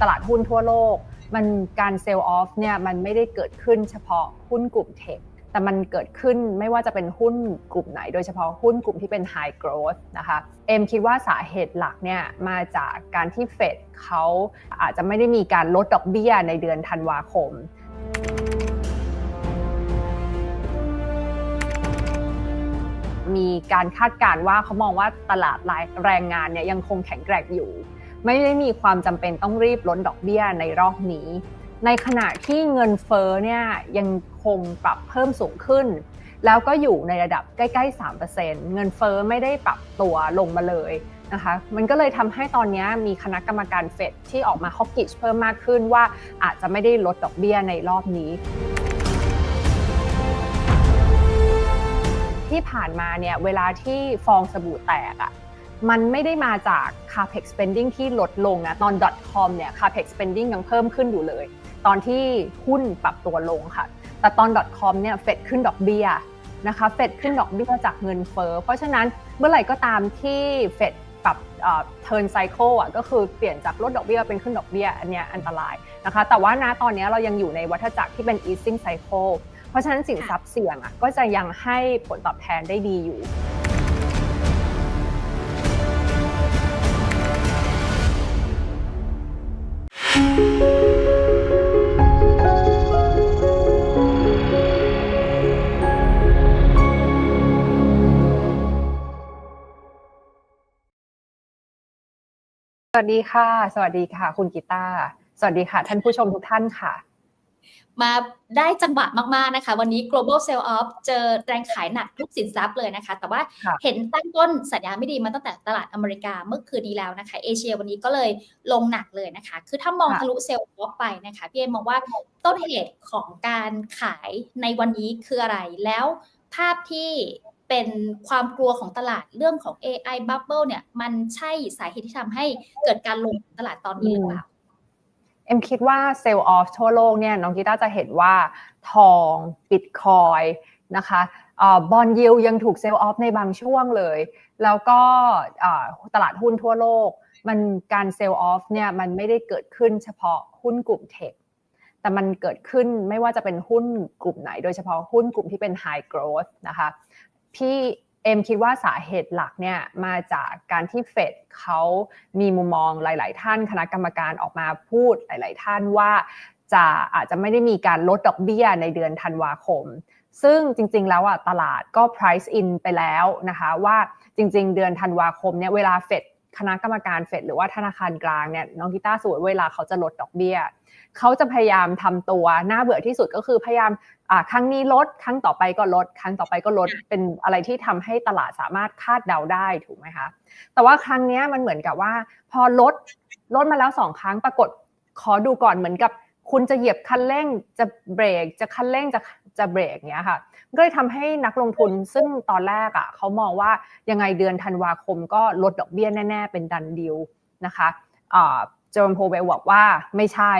ตลาดหุ้นทั่วโลก มันการเซลล์ออฟเนี่ยมันไม่ได้เกิดขึ้นเฉพาะหุ้นกลุ่มเทคแต่มันเกิดขึ้นไม่ว่าจะเป็นหุ้นกลุ่มไหน โดยเฉพาะหุ้นกลุ่มที่เป็น High Growth นะคะ เอ็มคิดว่าสาเหตุหลักเนี่ยมาจากการที่เฟดเขาอาจจะไม่ได้มีการลดดอกเบี้ยในเดือนธันวาคม มีการคาดการณ์ว่าเขามองว่าตลาดแรงงานเนี่ยยังคงแข็งแกร่งอยู่ ไม่ได้มีความจำเป็นต้องรีบลดดอกเบี้ยในรอบนี้ ในขณะที่เงินเฟ้อเนี่ยยังคงปรับเพิ่มสูงขึ้น แล้วก็อยู่ในระดับใกล้ๆ 3%เงินเฟ้อไม่ได้ปรับตัวลงมาเลยนะคะมันก็เลยทำให้ตอนนี้มีคณะกรรมการเฟดที่ออกมาฮอกกิชเพิ่มมากขึ้นว่าอาจจะไม่ได้ลดดอกเบี้ยในรอบนี้ ที่ผ่านมาเนี่ยเวลาที่ฟองสบู่แตกอะ่ะ มันไม่ได้มาจาก capex spending ที่ลดลงนะตอน .com เนี่ย capex spending ยังเพิ่มขึ้นอยู่เลย ตอนที่หุ้นปรับตัวลงค่ะ แต่ตอน .com เนี่ยเฟดขึ้นดอกเบี้ยนะคะเฟดขึ้นดอกเบี้ยจากเงินเฟ้อเพราะฉะนั้นเมื่อไหร่ก็ตามที่เฟดปรับเทิร์นไซเคิลอะก็คือเปลี่ยนจากลดดอกเบี้ยเป็นขึ้นดอกเบี้ยอันเนี้ยอันตรายนะคะแต่ว่านะตอนนี้เรายังอยู่ในวัฏจักรที่เป็น easing cycle เพราะฉะนั้นสินทรัพย์เสี่ยงอะก็จะยังให้ผลตอบแทนได้ดีอยู่ สวัสดีค่ะ สวัสดีค่ะ คุณกีตาร์สวัสดีค่ะ ท่านผู้ชมทุกท่านค่ะ มาได้จังหวะมาก ๆ นะคะ วันนี้ global sell off เจอแรงขายหนักทุกสินทรัพย์เลยนะคะ แต่ว่าค่ะเห็นตั้งต้นสัญญาณไม่ดีมาตั้งแต่ตลาดอเมริกาเมื่อคืนนี้แล้วนะคะ เอเชียวันนี้ก็เลยลงหนักเลยนะคะ คือถ้ามองค่ะทะลุเซลล์ off ไปนะคะพี่เอ็มมองว่าต้นเหตุของการขายในวันนี้คืออะไรแล้วภาพที่ เป็นความกลัวของตลาดเรื่องของ AI bubble เนี่ย มันใช่สาเหตุที่ทำให้เกิดการลงตลาดตอนนี้หรือเปล่า เอ็มคิดว่าเซลล์ออฟทั่วโลกเนี่ยน้องกีตาจะเห็นว่าทองบิตคอยนะคะบอลยิวยังถูกเซลล์ออฟในบางช่วงเลย แล้วก็ตลาดหุ้นทั่วโลก มันการเซลล์ออฟเนี่ยมันไม่ได้เกิดขึ้นเฉพาะหุ้นกลุ่มเทคแต่มันเกิดขึ้นไม่ว่าจะเป็นหุ้นกลุ่มไหน โดยเฉพาะหุ้นกลุ่มที่เป็น High Growth นะคะ พี่เอ็มคิดว่าสาเหตุหลักเนี่ยมาจากการที่เฟดเขามีมุมมองหลาย ๆ ท่านคณะกรรมการออกมาพูดหลาย ๆ ท่านว่าจะอาจจะไม่ได้มีการลดดอกเบี้ยในเดือนธันวาคม ซึ่งจริง ๆ แล้วอะตลาดก็ price in ไปแล้วนะคะว่าจริง ๆ เดือนธันวาคมเนี่ยเวลาเฟดคณะกรรมการเฟดหรือว่าธนาคารกลางเนี่ยน้องกีตาร์สมมติเวลาเขาจะลดดอกเบี้ยเขาจะพยายามทำตัวน่าเบื่อที่สุดก็คือพยายาม ครั้งนี้ลดครั้งต่อไปก็ลด ครั้งต่อไปก็ลดเป็นอะไรที่ทำให้ตลาดสามารถคาดเดาได้ถูกไหมคะแต่ว่าครั้งเนี้ยมันเหมือนกับว่า พอลดลดมาแล้วสองครั้งปรากฏขอดูก่อนเหมือนกับ คุณจะเหยียบคันเร่งจะเบรกจะคันเร่งจะจะเบรกเนี้ยค่ะก็เลยทำให้นักลงทุนซึ่งตอนแรกอะเขามองว่ายังไงเดือนธันวาคมก็ลดดอกเบี้ยแน่ ๆ เป็นดันดิวนะคะเจอร์มโพเวลบอกว่าไม่ใช่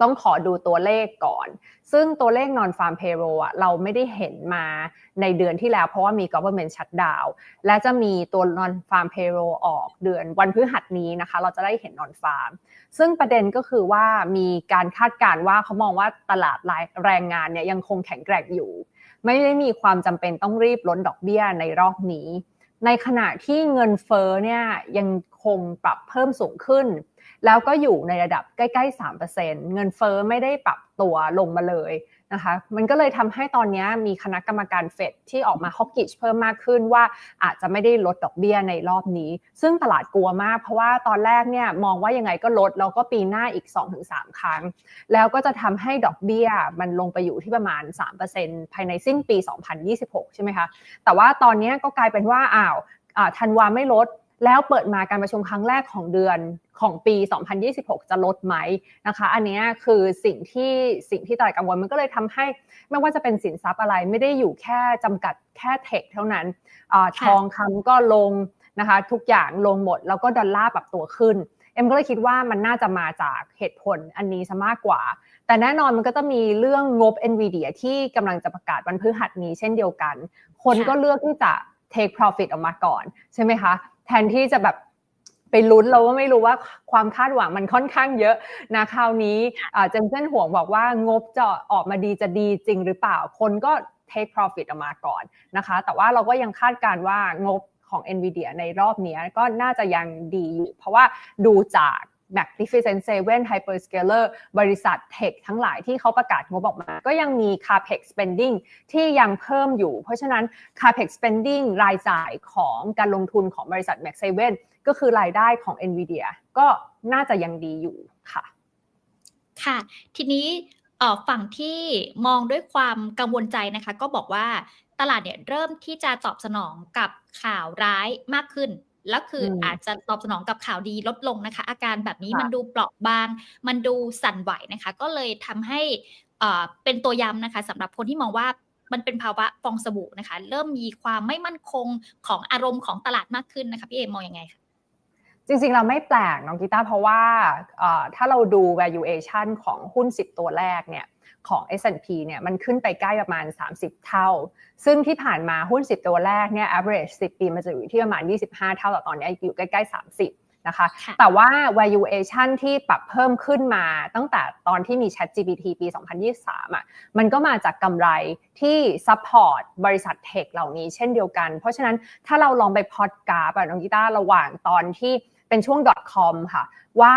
ต้องขอดูตัวเลขก่อน ซึ่งตัวเลข non farm payroll อะเราไม่ได้เห็นมาในเดือนที่แล้ว เพราะว่ามี government shutdown และจะมีตัว non farm payroll ออกเดือนวันพฤหัสนี้นะคะ เราจะได้เห็น non farm ซึ่งประเด็นก็คือว่ามีการคาดการณ์ว่าเขามองว่าตลาดแรงงานเนี่ยยังคงแข็งแกร่งอยู่ ไม่ได้มีความจำเป็นต้องรีบลดดอกเบี้ยในรอบนี้ ในขณะที่เงินเฟ้อเนี่ยยังคงปรับเพิ่มสูงขึ้น แล้วก็อยู่ในระดับใกล้ๆ3%เงินเฟ้อไม่ได้ปรับตัวลงมาเลย นะคะมันก็เลยทำให้ตอนนี้มีคณะกรรมการเฟดที่ออกมาฮอกกิชเพิ่มมากขึ้นว่าอาจจะไม่ได้ลดดอกเบี้ยในรอบนี้ ซึ่งตลาดกลัวมากเพราะว่าตอนแรกเนี่ยมองว่ายังไงก็ลดแล้วก็ปีหน้าอีก 2-3 ครั้ง แล้วก็จะทำให้ดอกเบี้ยมันลงไปอยู่ที่ประมาณ 3%ภายในสิ้นปี 2026 ใช่ไหมคะแต่ว่าตอนนี้ก็กลายเป็นว่าอ้าวธันวาไม่ลด แล้วเปิดมาการประชุมครั้งแรกของเดือนของปี 2026 จะลดไหมนะคะ อันนี้คือสิ่งที่สิ่งที่ตลาดกังวลมันก็เลยทำให้ไม่ว่าจะเป็นสินทรัพย์อะไรไม่ได้อยู่แค่จำกัดแค่เทคเท่านั้นอาทองคำก็ลงนะคะทุกอย่างลงหมดแล้วก็ดอลลาร์ปรับตัวขึ้น เอ็มก็เลยคิดว่ามันน่าจะมาจากเหตุผลอันนี้ซะมากกว่า แต่แน่นอนมันก็จะมีเรื่องงบ NVIDIA ที่กำลังจะประกาศวันพฤหัสนี้เช่นเดียวกัน คนก็เลือกที่จะ take profit ออกมาก่อน ใช่ไหมคะ แทนที่จะแบบไปไปลุ้นเราก็ไม่รู้ว่าความคาดหวังมันค่อนข้างเยอะนะคราวนี้เจมเซนห่วงบอกว่างบจะออกมาดีจะดีจริงหรือเปล่าคนก็ take profit ออกมาก่อนนะคะ แต่ว่าเราก็ยังคาดการว่างบของ NVIDIA ในรอบนี้ก็น่าจะยังดีอยู่เพราะว่าดูจาก Magnificent Seven Hyperscaler บริษัทเทคทั้งหลายที่เขาประกาศงบออกมา ก็ยังมี CAPEX spending ที่ยังเพิ่มอยู่ เพราะฉะนั้น CAPEX spending รายจ่ายของการลงทุนของบริษัท Max 7ก็คือรายได้ของ NVIDIA ก็น่าจะยังดีอยู่ค่ะ ค่ะ ทีนี้ฝั่งที่มองด้วยความกังวลใจนะคะ ก็บอกว่าตลาดเนี่ยเริ่มที่จะตอบสนองกับข่าวร้ายมากขึ้น แล้วคืออาจจะตอบสนองกับข่าวดีลดลงนะคะ อาการแบบนี้มันดูเปราะบาง มันดูสั่นไหวนะคะ ก็เลยทำให้เป็นตัวย้ำนะคะสำหรับคนที่มองว่ามันเป็นภาวะฟองสบู่นะคะ เริ่มมีความไม่มั่นคงของอารมณ์ของตลาดมากขึ้นนะคะพี่เอมองอยังไงคะจริงๆ เราไม่แปลกน้องกีตาร์เพราะว่าถ้าเราดู valuation ของหุ้น 10 ตัวแรกเนี่ย ของ S&P เนี่ยมันขึ้นไปใกล้ประมาณ 30 เท่า ซึ่งที่ผ่านมาหุ้น 10 ตัวแรกเนี่ย average 10 ปีมันจะอยู่ที่ประมาณ 25 เท่าแต่ตอนนี้อยู่ใกล้ๆ 30นะคะแต่ว่า valuation ที่ปรับเพิ่มขึ้นมาตั้งแต่ตอนที่มี Chat GPT ปี 2023อะมันก็มาจากกำไรที่ support บริษัทเทคเหล่านี้เช่นเดียวกัน เพราะฉะนั้นถ้าเราลองไปพอดกราฟอะน้องกีตาร์ระหว่างตอนที่ เป็นช่วง .com ค่ะ ว่า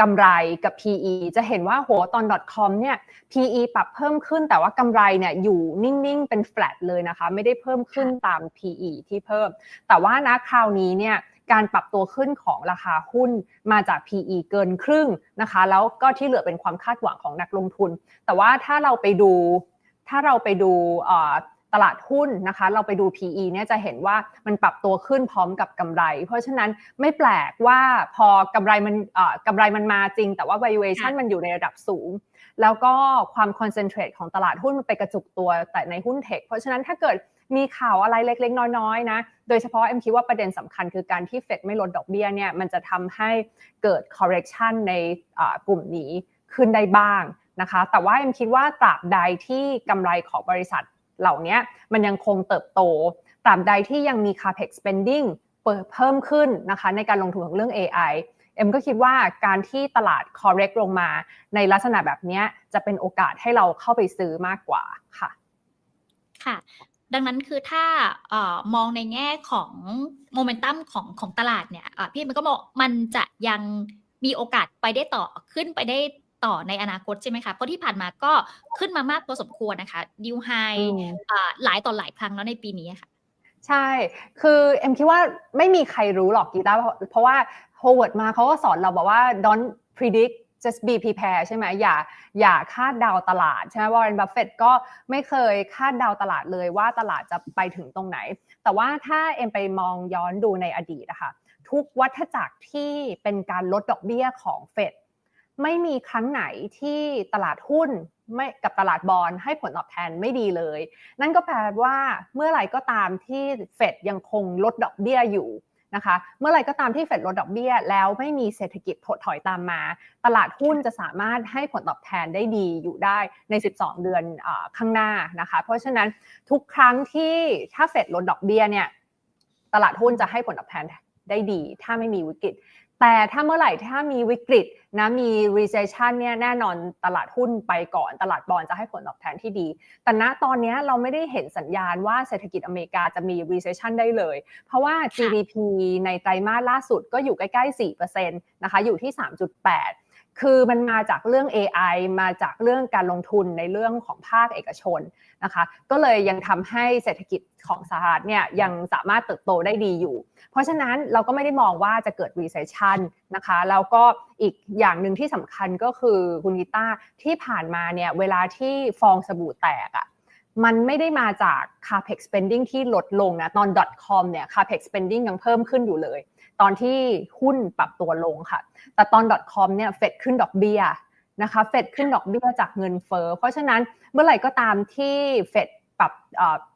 กำไรกับ PE จะเห็นว่าโหตอน .com เนี่ย PE ปรับเพิ่มขึ้นแต่ว่ากำไรเนี่ยอยู่นิ่งๆ เป็น flat เลยนะคะ ไม่ได้เพิ่มขึ้นตาม PE ที่เพิ่ม แต่ว่านะคราวนี้เนี่ยการปรับตัวขึ้นของราคาหุ้นมาจาก PE เกินครึ่งนะคะ แล้วก็ที่เหลือเป็นความคาดหวังของนักลงทุน แต่ว่าถ้าเราไปดูถ้าเราไปดู ตลาดหุ้นนะคะ เราไปดู PE เนี่ยจะเห็นว่ามันปรับตัวขึ้นพร้อมกับกำไร เพราะฉะนั้นไม่แปลกว่าพอกำไรมันกำไรมันมาจริง แต่ว่า valuation มันอยู่ในระดับสูง แล้วก็ความ concentrate ของตลาดหุ้นมันไปกระจุกตัวแต่ในหุ้นเทคเพราะฉะนั้นถ้าเกิดมีข่าวอะไรเล็กๆ น้อยๆนะ โดยเฉพาะเอ็มคิดว่าประเด็นสำคัญคือการที่เฟดไม่ลดดอกเบี้ยเนี่ยมันจะทำให้เกิด correction ในกลุ่มนี้ขึ้นได้บ้างนะคะ แต่ว่าเอ็มคิดว่าตราบใดที่กำไรของบริษัท เหล่านี้มันยังคงเติบโต ตราบใดที่ยังมี capex spending เพิ่มขึ้นนะคะในการลงทุนของเรื่อง AI เอ็มก็คิดว่าการที่ตลาด correct ลงมา ในลักษณะแบบนี้จะเป็นโอกาสให้เราเข้าไปซื้อมากกว่าค่ะ ค่ะ ดังนั้นคือถ้าออมองในแง่ของโมเมนตัมของของตลาดเนี่ยพี่มันก็บอกมันจะยังมีโอกาสไปได้ต่อขึ้นไปได้ ต่อในอนาคตใช่ไหมคะ เพราะที่ผ่านมาก็ขึ้นมามากพอสมควรนะคะดิวไฮหลายต่อหลายครั้งแล้วในปีนี้ค่ะ ใช่ คือเอ็มคิดว่าไม่มีใครรู้หรอกกีตาร์เพราะว่าโฮเวิร์ดมาเขาก็สอนเราบอกว่า don't predict just be prepared ใช่ไหมอย่าอย่าคาดเดาตลาดใช่ไหมวอร์เรนบัฟเฟตก็ไม่เคยคาดเดาตลาดเลยว่าตลาดจะไปถึงตรงไหน แต่ว่าถ้าเอ็มไปมองย้อนดูในอดีตนะคะทุกวัฏจักรที่เป็นการลดดอกเบี้ยของเฟด ไม่มีครั้งไหนที่ตลาดหุ้นไม่กับตลาดบอลให้ผลตอบแทนไม่ดีเลย นั่นก็แปลว่าเมื่อไหร่ก็ตามที่เฟดยังคงลดดอกเบี้ยอยู่นะคะ เมื่อไหร่ก็ตามที่เฟดลดดอกเบี้ย แล้วไม่มีเศรษฐกิจถดถอยตามมา ตลาดหุ้นจะสามารถให้ผลตอบแทนได้ดีอยู่ได้ใน 12 เดือนอข้างหน้านะคะ เพราะฉะนั้นทุกครั้งที่ถ้าเฟดลดดอกเบี้ยเนี่ยตลาดหุ้นจะให้ผลตอบแทนได้ดี ถ้าไม่มีวิกฤต แต่ถ้าเมื่อไหร่ถ้ามีวิกฤตนะมี recession เนี่ยแน่นอนตลาดหุ้นไปก่อน ตลาดบอลจะให้ผลตอบแทนที่ดี แต่ณตอนนี้เราไม่ได้เห็นสัญญาณว่าเศรษฐกิจอเมริกาจะมี recession ได้เลย เพราะว่า GDP ในไตรมาสล่าสุดก็อยู่ใกล้ๆ4%นะคะอยู่ที่ 3.8 คือมันมาจากเรื่อง AI มาจากเรื่องการลงทุนในเรื่องของภาคเอกชนนะคะ ก็เลยยังทำให้เศรษฐกิจของสหรัฐเนี่ยยังสามารถเติบโตได้ดีอยู่ เพราะฉะนั้นเราก็ไม่ได้มองว่าจะเกิด recession นะคะ แล้วก็อีกอย่างหนึ่งที่สำคัญก็คือคุณกิต้าที่ผ่านมาเนี่ยเวลาที่ฟองสบู่แตกอะ่ะมันไม่ได้มาจาก capex spending ที่ลดลงนะ ตอน .com เนี่ย capex spending ยังเพิ่มขึ้นอยู่เลย ตอนที่หุ้นปรับตัวลงค่ะ แต่ตอน .com เนี่ยเฟดขึ้นดอกเบี้ยนะคะเฟดขึ้นดอกเบี้ยจากเงินเฟอ้อเพราะฉะนั้นเมื่อไหร่ก็ตามที่เฟดปรับ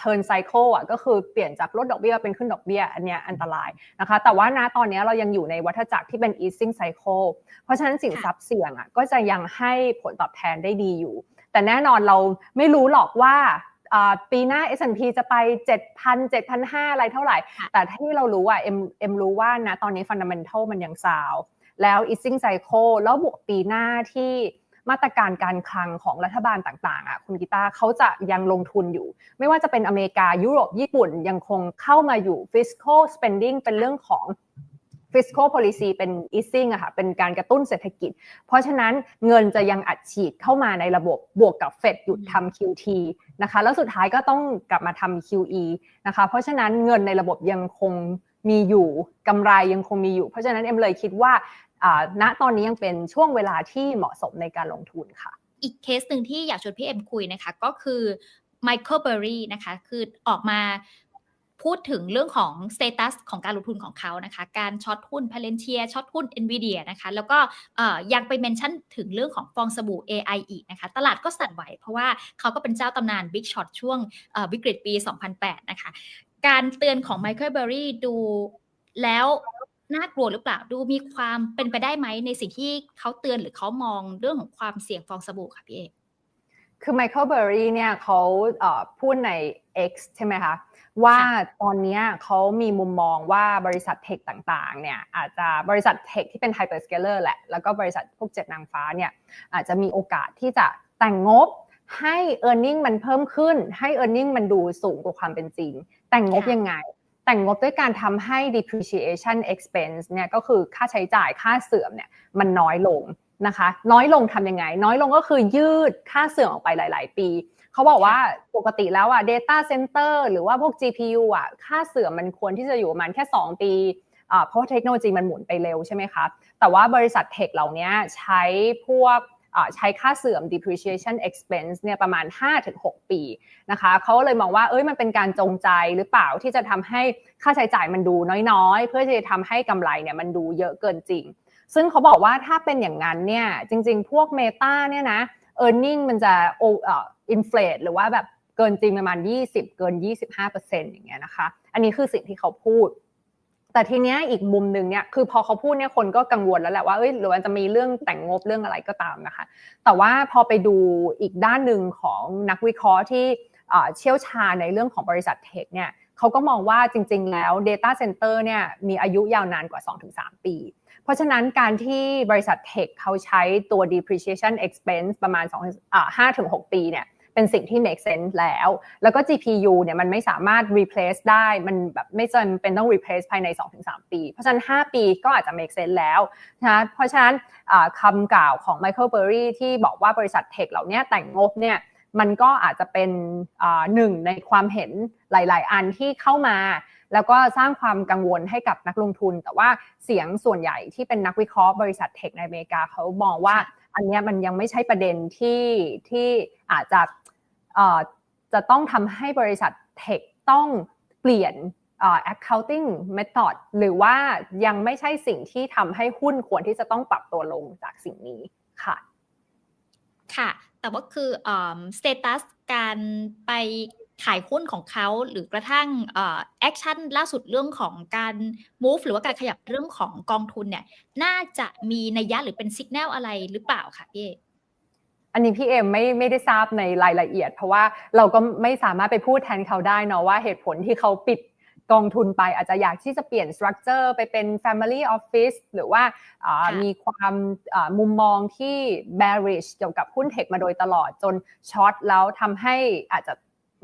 turn cycle อะก็คือเปลี่ยนจากลดดอกเบี้ยเป็นขึ้นดอกเบี้ยอันเนี้ยอันตรายนะคะแต่ว่านะตอนนี้เรายังอยู่ในวัฏจักรที่เป็น easing cycle เพราะฉะนั้นสินทรัพย์เสี่ยงอะก็จะยังให้ผลตอบแทนได้ดีอยู่ แต่แน่นอนเราไม่รู้หรอกว่า ปีหน้า S&P จะไป 7,000 7,500 อะไรเท่าไหร่ค่ะแต่ที่เรารู้อะเอ็มเอ็มรู้ว่านะตอนนี้ fundamental มันยังซาวแล้ว easing cycle แล้วบวกปีหน้าที่มาตรการการคลังของรัฐบาลต่างๆอะคุณกีตาร์เขาจะยังลงทุนอยู่ ไม่ว่าจะเป็นอเมริกายุโรปญี่ปุ่นยังคงเข้ามาอยู่ fiscal spending เป็นเรื่องของ fiscal policy เป็น easing อะค่ะเป็นการกระตุ้นเศรษฐกิจ เพราะฉะนั้นเงินจะยังอัดฉีดเข้ามาในระบบบวกกับเฟดหยุดทำ QT นะคะแล้วสุดท้ายก็ต้องกลับมาทำ QE นะคะเพราะฉะนั้นเงินในระบบยังคงมีอยู่กำไรยังคงมีอยู่ เพราะฉะนั้นเอ็มเลยคิดว่าอ่าณตอนนี้ยังเป็นช่วงเวลาที่เหมาะสมในการลงทุนค่ะ อีกเคสหนึ่งที่อยากชวนพี่เอ็มคุยนะคะก็คือไมเคิลเบอรี่นะคะคือออกมา พูดถึงเรื่องของสเตตัสของการลงทุนของเขานะคะ การช็อตหุ้นพาเลนเทียช็อตหุ้น NVIDIA นะคะ แล้วก็ยังไปเมนชั่นถึงเรื่องของฟองสบู่ AI อีกนะคะ ตลาดก็สั่นไหว เพราะว่าเขาก็เป็นเจ้าตำนาน Big Shot ช่วงวิกฤตปี 2008 นะคะ การเตือนของไมเคิลเบอรี่ดูแล้วน่ากลัวหรือเปล่าดูมีความเป็นไปได้ไหมในสิ่งที่เขาเตือนหรือเขามองเรื่องของความเสี่ยงฟองสบู่ค่ะพี่เอกคือไมเคิลเบอร์รี่เนี่ยเขาพูดใน X ใช่ไหมคะ ว่าค่ะตอนเนี้ยเขามีมุมมองว่าบริษัทเทคต่างๆเนี่ยอาจจะบริษัทเทคที่เป็นไฮเปอร์สเกลเลอร์แหละ แล้วก็บริษัทพวกเจ็ดนางฟ้าเนี่ยอาจจะมีโอกาสที่จะแต่งงบให้ e a r n i n g มันเพิ่มขึ้น ให้ e a r n i n g มันดูสูงกว่าความเป็นจริง แต่งงบค่ะยังไง แต่งงบด้วยการทำให้ depreciation expense เนี่ยก็คือค่าใช้จ่ายค่าเสื่อมเนี่ยมันน้อยลงนะคะ น้อยลงทำยังไง น้อยลงก็คือยืดค่าเสื่อมออกไปหลาย ๆ ปี เขาบอกว่าปกติแล้วอะ data center หรือว่าพวก GPU อะ ค่าเสื่อมมันควรที่จะอยู่ประมาณแค่ 2 ปีอ่าเพราะว่าเทคโนโลยีมันหมุนไปเร็วใช่ไหมคะแต่ว่าบริษัทเทคเหล่านี้ใช้พวกอ่าใช้ค่าเสื่อม depreciation expense เนี่ยประมาณ 5-6 ปีนะคะเขาเลยมองว่าเอ้ยมันเป็นการจงใจหรือเปล่าที่จะทำให้ค่าใช้จ่ายมันดูน้อยๆ เพื่อที่จะทำให้กำไรเนี่ยมันดูเยอะเกินจริง ซึ่งเขาบอกว่าถ้าเป็นอย่างนั้นเนี่ยจริงๆ พวก Meta เนี่ยนะ e a r n i n g มันจะโอเอ่อ inflate หรือว่าแบบเกินจริงประมาณ 20 เกิน 25%อย่างเงี้ยนะคะ อันนี้คือสิ่งที่เขาพูด แต่ทีเนี้ยอีกมุมหนึ่งเนี่ยคือพอเขาพูดเนี่ยคนก็กังวลแล้วแหละว่าเอ้ยหรือว่าจะมีเรื่องแต่งงบเรื่องอะไรก็ตามนะคะ แต่ว่าพอไปดูอีกด้านหนึ่งของนักวิเคราะห์ที่เอ่อเชี่ยวชาญในเรื่องของบริษัทเทคเนี่ยเขาก็มองว่าจริง ๆ แล้ว Data Center เนี่ยมีอายุยาวนานกว่า 2-3 ปี เพราะฉะนั้นการที่บริษัทเทคเขาใช้ตัว depreciation expense ประมาณ2อ่า5-6 ปีเนี่ยเป็นสิ่งที่ make sense แล้ว แล้วก็ GPU เนี่ยมันไม่สามารถ replace ได้ มันแบบไม่จำเป็นต้อง replace ภายใน 2-3 ปี เพราะฉะนั้น 5 ปีก็อาจจะ make sense แล้วนะเพราะฉะนั้นคำกล่าวของ Michael Burry ที่บอกว่าบริษัทเทคเหล่านี้แต่งงบเนี่ยมันก็อาจจะเป็นหนึ่งในความเห็นหลาย ๆ อันที่เข้ามา แล้วก็สร้างความกังวลให้กับนักลงทุน แต่ว่าเสียงส่วนใหญ่ที่เป็นนักวิเคราะห์บริษัทเทคในอเมริกาเขามองว่าอันเนี้ยมันยังไม่ใช่ประเด็นที่ที่อาจจะเอ่อจะต้องทำให้บริษัทเทคต้องเปลี่ยนเอ่อ accounting method หรือว่ายังไม่ใช่สิ่งที่ทำให้หุ้นควรที่จะต้องปรับตัวลงจากสิ่งนี้ค่ะ ค่ะ แต่ว่าคือสเตตัสการไป ขายหุ้นของเขาหรือกระทั่งแอคชั่นล่าสุดเรื่องของการ move หรือว่าการขยับเรื่องของกองทุนเนี่ยน่าจะมีนัยยะหรือเป็นสัญญาณอะไรหรือเปล่าคะพี่เอกอันนี้พี่เอ็มไม่ไม่ได้ทราบในรายละเอียด เพราะว่าเราก็ไม่สามารถไปพูดแทนเขาได้เนาะว่าเหตุผลที่เขาปิดกองทุนไปอาจจะอยากที่จะเปลี่ยนสตรัคเจอร์ไปเป็น Family Office หรือว่าอ่าค่ะมีความอ่ามุมมองที่ bearish เกี่ยวกับหุ้นเทคมาโดยตลอดจนช็อตแล้วทำให้อาจจะ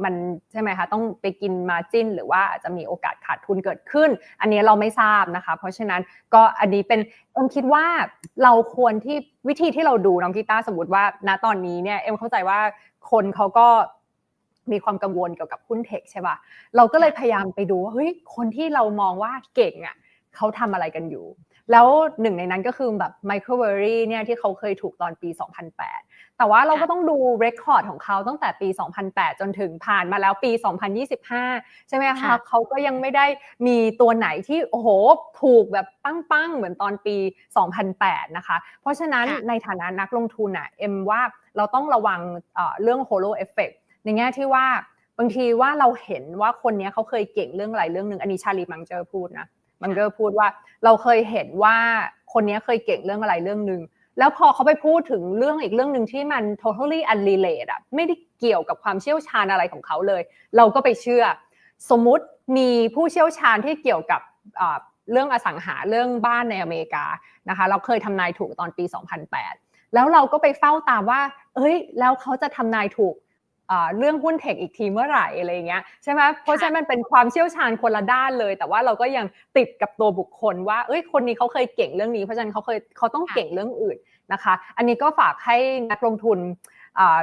มันใช่ไหมคะต้องไปกินมาจิ้น หรือว่าอาจจะมีโอกาสขาดทุนเกิดขึ้น อันนี้เราไม่ทราบนะคะ เพราะฉะนั้นก็อันนี้เป็นเอ็มคิดว่าเราควรที่วิธีที่เราดูน้องกีตาร์สมมติว่าณตอนนี้เนี่ยเอ็มเข้าใจว่าคนเขาก็มีความกังวลเกี่ยวกับหุ้นเทคใช่ป่ะเราก็เลยพยายามไปดูว่าเฮ้ยคนที่เรามองว่าเก่งอะเขาทำอะไรกันอยู่ แล้วหนึ่งในนั้นก็คือแบบไมเคิลเบอรี่เนี่ยที่เขาเคยถูกตอนปี 2008 แต่ว่าเราก็ต้องดูเรคคอร์ดของเขาตั้งแต่ปี 2008 จนถึงผ่านมาแล้วปี 2025 ใช่ไหมคะค่ะเขาก็ยังไม่ได้มีตัวไหนที่โอ้โหถูกแบบปั้งๆ เหมือนตอนปี 2008 นะคะ เพราะฉะนั้นค่ะในฐานะนักลงทุนอะเอ็มว่าเราต้องระวังเอ่อเรื่องโฮโลเอฟเฟกในแง่ที่ว่าบางทีว่าเราเห็นว่าคนเนี้ยเขาเคยเก่งเรื่องอะไรเรื่องหนึ่งอันนี้ชาลีมังเจอร์พูดนะ มังเจอร์พูดว่าเราเคยเห็นว่าคนนี้เคยเก่งเรื่องอะไรเรื่องหนึ่งแล้วพอเขาไปพูดถึงเรื่องอีกเรื่องหนึ่งที่มัน totally unrelated อะไม่ได้เกี่ยวกับความเชี่ยวชาญอะไรของเขาเลย เราก็ไปเชื่อ สมมุติมีผู้เชี่ยวชาญที่เกี่ยวกับเรื่องอสังหาเรื่องบ้านในอเมริกานะคะ เราเคยทำนายถูกตอนปี 2008 แล้วเราก็ไปเฝ้าตามว่า เอ้ย แล้วเขาจะทำนายถูก เรื่องหุ้นเทคอีกทีเมื่อไหร่อะไรอย่างเงี้ยใช่ไหมเพราะฉะนั้นมันเป็นความเชี่ยวชาญคนละด้านเลย แต่ว่าเราก็ยังติดกับตัวบุคคลว่าเอ้ยคนนี้เขาเคยเก่งเรื่องนี้ เพราะฉะนั้นเขาเคยเขาต้องเก่งเรื่องอื่นนะคะ อันนี้ก็ฝากให้นักลงทุนอ่า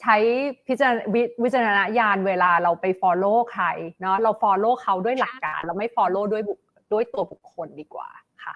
ใช้พิจารณวิวิจารณญาณเวลาเราไป follow ใครเนาะเรา follow เขาด้วยหลักการ เราไม่ follow ด้วยบุคด้วยตัวบุคคลดีกว่าค่ะ